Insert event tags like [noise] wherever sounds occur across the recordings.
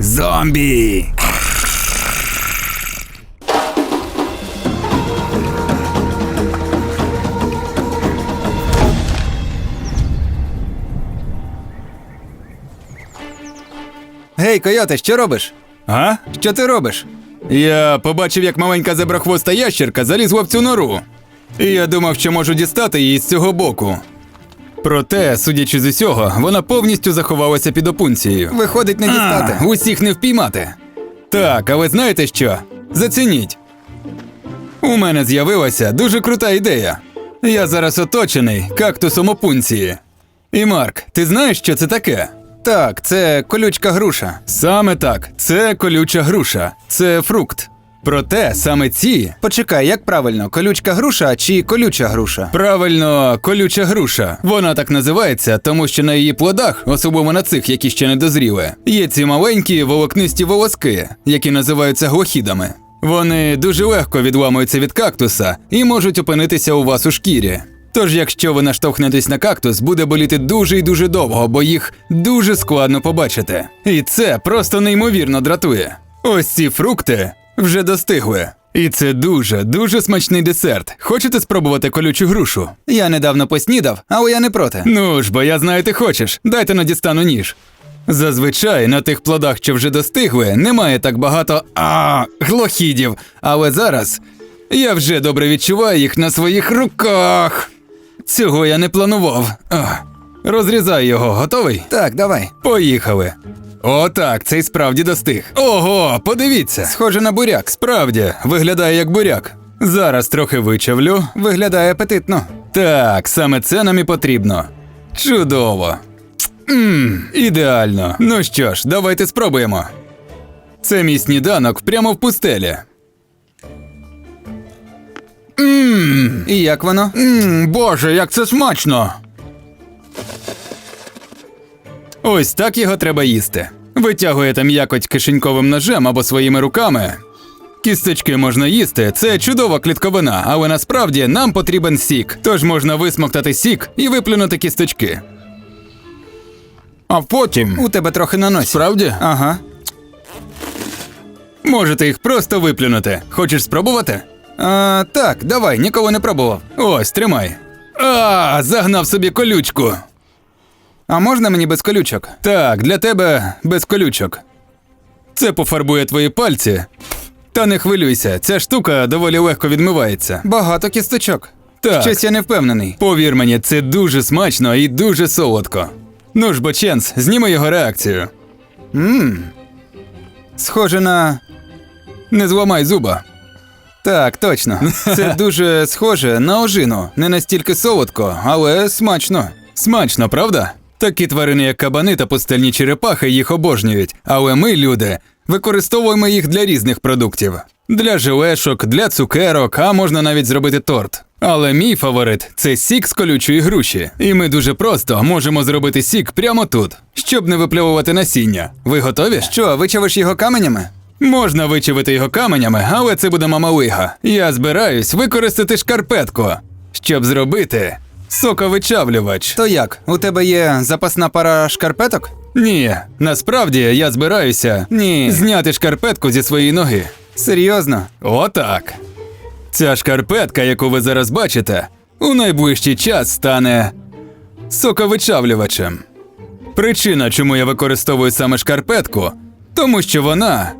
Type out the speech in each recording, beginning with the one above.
Зомбі! Гей, койоте, що робиш? А? Що ти робиш? Я побачив, як маленька зеброхвоста ящерка залізла в цю нору. І я думав, що можу дістати її з цього боку. Проте, судячи з усього, вона повністю заховалася під опунцією. Виходить не дістати. А, усіх не впіймати. Так, а ви знаєте що? Зацініть. У мене з'явилася дуже крута ідея. Я зараз оточений кактусом опунції. І Марк, ти знаєш, що це таке? Так, це колючка груша. Саме так, це колюча груша, це фрукт. Проте саме ці Почекай, як правильно, колючка груша чи колюча груша? Правильно, колюча груша. Вона так називається, тому що на її плодах, особливо на цих, які ще не дозріли, є ці маленькі волокнисті волоски, які називаються глохідами. Вони дуже легко відламуються від кактуса і можуть опинитися у вас у шкірі. Тож, якщо ви наштовхнетесь на кактус, буде боліти дуже і дуже довго, бо їх дуже складно побачити. І це просто неймовірно дратує. Ось ці фрукти вже достигли. І це дуже, дуже смачний десерт. Хочете спробувати колючу грушу? Я недавно поснідав, але я не проти. Ну ж, бо я знаю, ти хочеш. Дайте на дістану ніж. Зазвичай на тих плодах, що вже достигли, немає так багато а глохідів. Але зараз я вже добре відчуваю їх на своїх руках. Цього я не планував. А, розрізай його, готовий? Так, давай. Поїхали. Отак, цей справді достиг. Ого, подивіться. Схоже на буряк. Справді, виглядає як буряк. Зараз трохи вичавлю. Виглядає апетитно. Так, саме це нам і потрібно. Чудово. Мм, ідеально. Ну що ж, давайте спробуємо. Це мій сніданок прямо в пустелі. Мм, І як воно? мм, боже, як це смачно. Ось так його треба їсти. Витягуєте м'якоть кишеньковим ножем або своїми руками. Кісточки можна їсти, це чудова клітковина, але насправді нам потрібен сік. Тож можна висмоктати сік і виплюнути кісточки. А потім. У тебе трохи на носі. Справді? Ага. Можете їх просто виплюнути. Хочеш спробувати? А, так, давай, ніколи не пробував. Ось, тримай. А, загнав собі колючку. А можна мені без колючок? Так, для тебе без колючок. Це пофарбує твої пальці. Та не хвилюйся, ця штука доволі легко відмивається. Багато кісточок. Так. Щось я не впевнений. Повір мені, це дуже смачно і дуже солодко. Ну ж, бо Ченс, зніми його реакцію. Мм. Схоже на. Не зламай зуба. Так, точно. Це [laughs] дуже схоже на ожину. Не настільки солодко, але смачно. Смачно, правда? Такі тварини, як кабани та пустельні черепахи, їх обожнюють, але ми, люди, використовуємо їх для різних продуктів: для жилешок, для цукерок, а можна навіть зробити торт. Але мій фаворит це сік з колючої груші. І ми дуже просто можемо зробити сік прямо тут, щоб не випльовувати насіння. Ви готові? Що, вичавиш його каменями? Можна вичавити його каменями, але це буде мамалига. Я збираюсь використати шкарпетку, щоб зробити соковичавлювач. То як? У тебе є запасна пара шкарпеток? Ні, насправді я збираюся Ні. зняти шкарпетку зі своєї ноги. Серйозно? Отак. Ця шкарпетка, яку ви зараз бачите, у найближчий час стане соковичавлювачем. Причина, чому я використовую саме шкарпетку, тому що вона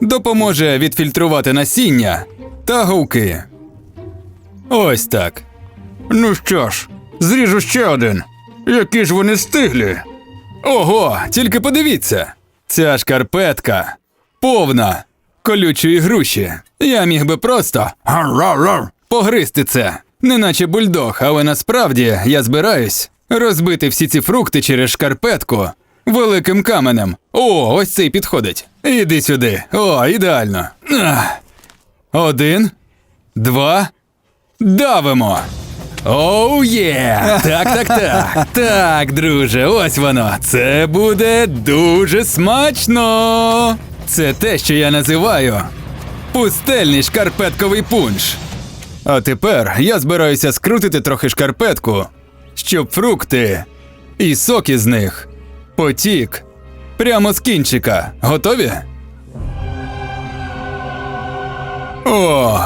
допоможе відфільтрувати насіння та гуки. Ось так. Ну що ж, зріжу ще один. Які ж вони стиглі. Ого, тільки подивіться. Ця шкарпетка повна колючої груші. Я міг би просто погризти це, неначе бульдог, але насправді я збираюсь розбити всі ці фрукти через шкарпетку великим каменем. О, ось цей підходить. Іди сюди. О, ідеально. Один, два. Давимо. Оу є! Так, так, так. Так, друже, ось воно. Це буде дуже смачно. Це те, що я називаю пустельний шкарпетковий пунш. А тепер я збираюся скрутити трохи шкарпетку, щоб фрукти і сок із них потік Прямо з кінчика. Готові? О,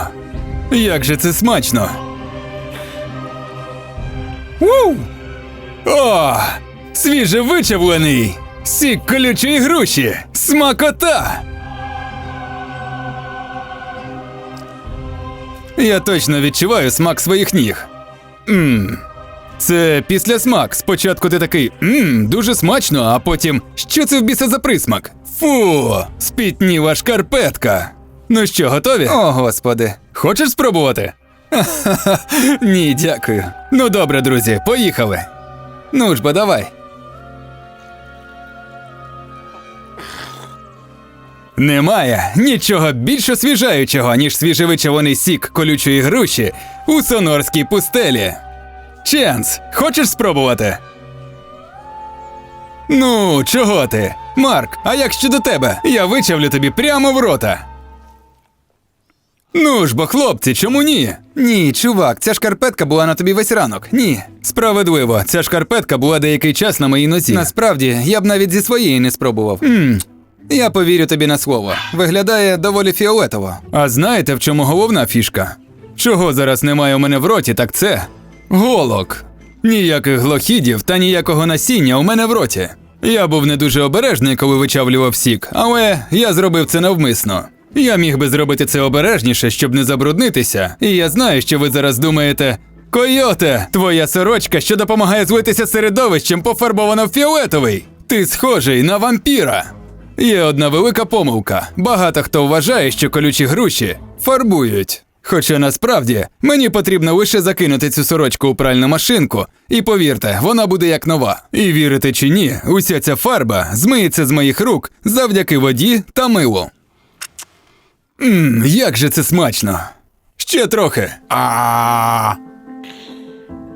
як же це смачно! Ву! О, свіже вичавлений! Сік колючої груші! Смакота! Я точно відчуваю смак своїх ніг. Мм. Це після смак. Спочатку ти такий мм, дуже смачно, а потім що це в біса за присмак? Фу, спітніва шкарпетка. Ну що, готові? О, господи. Хочеш спробувати? [laughs] Ні, дякую. Ну добре, друзі, поїхали. Ну ж бо давай. Немає нічого більш освіжаючого, ніж свіжевичаваний сік колючої груші у сонорській пустелі. Ченс, хочеш спробувати? Ну, чого ти? Марк, а як щодо тебе? Я вичавлю тобі прямо в рота. Ну ж бо, хлопці, чому ні? Ні, чувак, ця шкарпетка була на тобі весь ранок. Ні. Справедливо, ця шкарпетка була деякий час на моїй нозі. Насправді, я б навіть зі своєї не спробував. М, Я повірю тобі на слово. Виглядає доволі фіолетово. А знаєте, в чому головна фішка? Чого зараз немає у мене в роті, так це голок. Ніяких глохідів та ніякого насіння у мене в роті. Я був не дуже обережний, коли вичавлював сік, але я зробив це навмисно. Я міг би зробити це обережніше, щоб не забруднитися. І я знаю, що ви зараз думаєте: Койоте, твоя сорочка, що допомагає злитися середовищем, пофарбована в фіолетовий. Ти схожий на вампіра. Є одна велика помилка. Багато хто вважає, що колючі груші фарбують. Хоча насправді мені потрібно лише закинути цю сорочку у пральну машинку, і повірте, вона буде як нова. І вірите чи ні, уся ця фарба змиється з моїх рук завдяки воді та милу. Мм, як же це смачно. Ще трохи. А.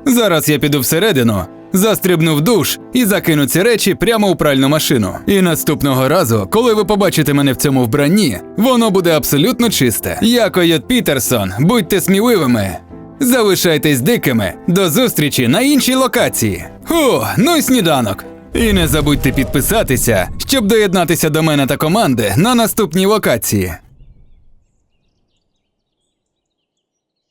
Зараз я піду всередину, застрибну в душ і закину ці речі прямо у пральну машину. І наступного разу, коли ви побачите мене в цьому вбранні, воно буде абсолютно чисте. Я Койот Пітерсон, будьте сміливими. Залишайтесь дикими. До зустрічі на іншій локації. Ху, ну й сніданок. І не забудьте підписатися, щоб доєднатися до мене та команди на наступній локації.